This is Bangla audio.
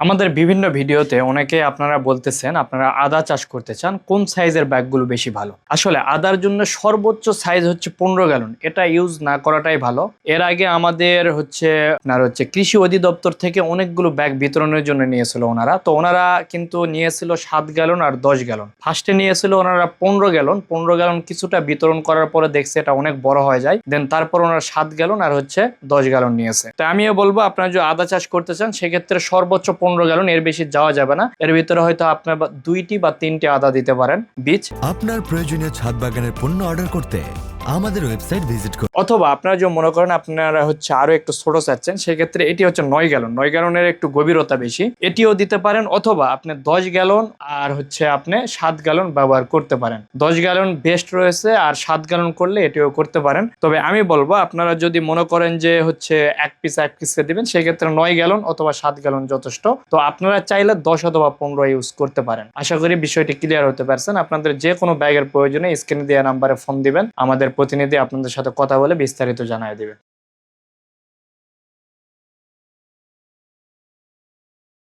আমাদের বিভিন্ন ভিডিওতে অনেকে আপনারা বলতেছেন, আপনারা আদা চাষ করতে চান, কোন সাইজের ব্যাগগুলো বেশি ভালো? আসলে আদার জন্য সর্বোচ্চ সাইজ হচ্ছে পনেরো গ্যালন। এটা ইউজ না করাটাই ভালো। এর আগে আমাদের হচ্ছে, আপনার হচ্ছে কৃষি অধিদপ্তর থেকে অনেকগুলো ব্যাগ বিতরণের জন্য নিয়েছিল ওনারা। তো ওনারা কিন্তু নিয়েছিল সাত গ্যালন আর দশ গ্যালন। ফার্স্টে নিয়েছিল ওনারা পনেরো গ্যালন। পনেরো গ্যালন কিছুটা বিতরণ করার পরে দেখছে এটা অনেক বড় হয়ে যায়। দেন তারপর ওনারা সাত গ্যালন আর হচ্ছে দশ গ্যালন নিয়েছে। তো আমিও বলব, আপনারা যদি আদা চাষ করতে চান, সেক্ষেত্রে সর্বোচ্চ পনেরো গ্যালন, এর বেশি যাওয়া যাবে না। এর ভিতরে হয়তো আপনার দুইটি বা তিনটি আদা দিতে পারেন। বীজ। আপনার প্রয়োজনীয় ছাদ বাগানের পণ্য অর্ডার করতে আমাদের ওয়েবসাইট ভিজিট করুন। অথবা আপনারা যদি মনে করেন আপনারা হচ্ছে আরও একটু ছোট চাচ্ছেন, সেক্ষেত্রে এটি হচ্ছে নয় গ্যালন নয় গ্যালনের একটু গভীরতা বেশি। এটিও দিতে পারেন অথবা আপনি দশ গ্যালন আর হচ্ছে আপনি সাত গ্যালন ব্যবহার করতে পারেন। দশ গ্যালন বেস্ট রয়েছে আর সাত গ্যালন করলে এটিও করতে পারেন। তবে আমি বলব, আপনারা যদি মনে করেন যে হচ্ছে এক পিস এক পিসকে দিবেন, সেক্ষেত্রে নয় গ্যালন অথবা সাত গ্যালন যথেষ্ট। তো আপনারা চাইলে দশ অথবা পনেরো ইউজ করতে পারেন। আশা করি বিষয়টি ক্লিয়ার হতে পারছেন। আপনাদের যে কোনো ব্যাগের প্রয়োজনে স্ক্রিনে দেওয়া নাম্বারে ফোন দিবেন। আমাদের প্রতিনিধি আপনাদের সাথে কথা বলে বিস্তারিত জানায় দিবেন